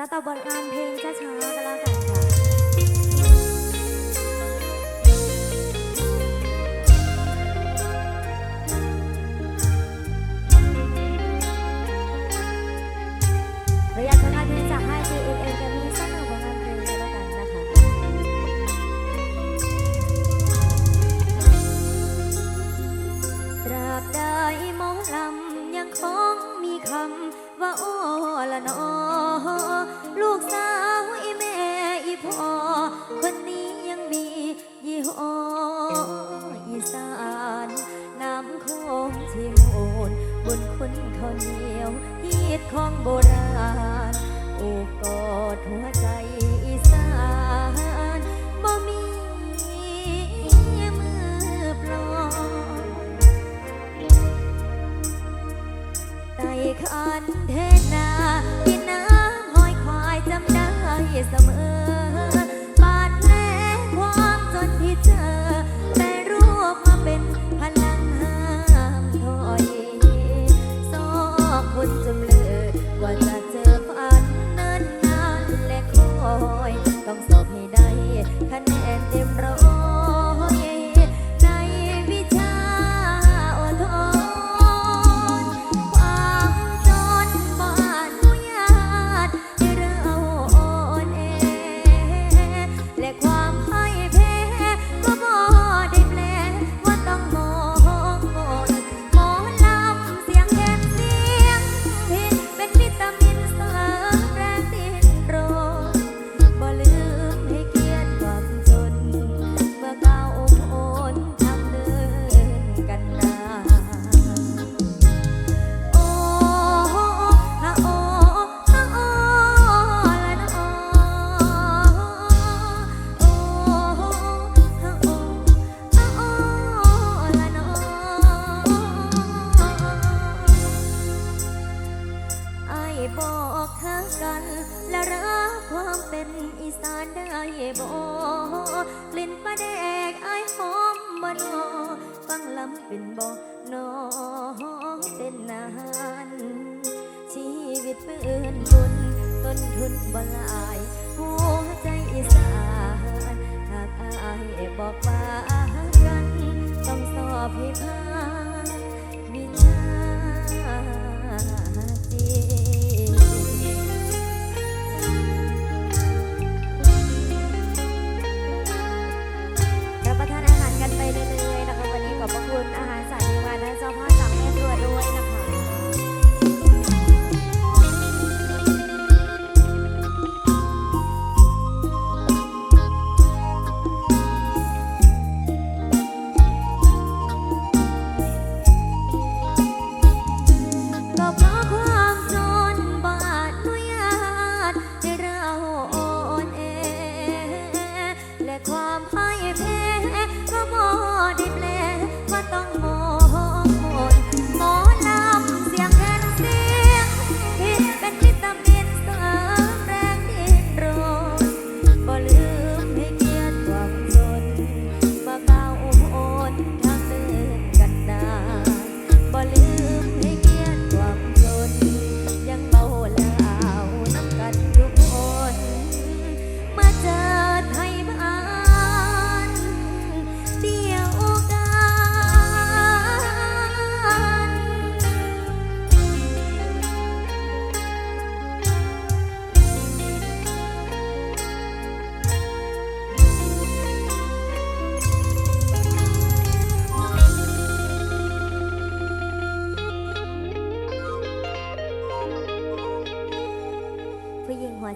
สตาร์บทงานเพลงช้าๆก็แล้วกันค่ะ บอกหากัน และรักความเป็นอีสานได้บอกลิ้นประแดกไอหอมบ่นอฟังลำเป็นบ่นอเป็นนานชีวิตเปื้อนบุญต้นทุนบ่ลายหัวใจอีสานหากอายบอกว่ากัน ต้องสอบให้ผ่าน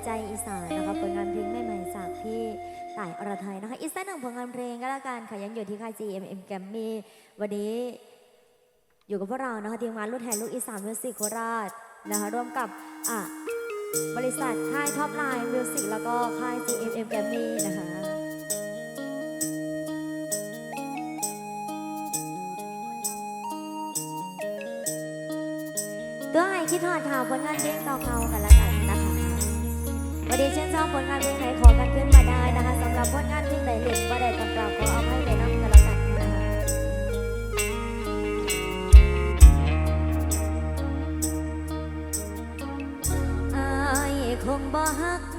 ใจอีสานนะคะผลงานเพลงใหม่ๆจากพี่ต่ายอรไทยนะคะอีกสักหนึ่งผลงานเพลงก็แล้วกันค่ะยังอยู่ที่ค่าย GMM g r a m m y วันนี้อยู่กับพวกเรานะคะทีมงานรุ่นแห่ลูกอีสานมิวสิกโคราชนะคะร่วมกับอะบริษัทค่ายท็อปไลน์มิวสิกแล้วก็ค่าย GMM g r a m m y นะคะตัวไอคิดทอดข่าวผลงานเพลงเก่าๆกันละกันนะคะ วันนี้เช่นชอบผลงานเพลงไหนขอกันขึ้นมาได้นะคะสำหรับผลงานเพลงไหนเล่นก็ได้ต้องกราบขอเอาให้ในน้ำกันแล้วกันนะคะอายคงบ่ฮัก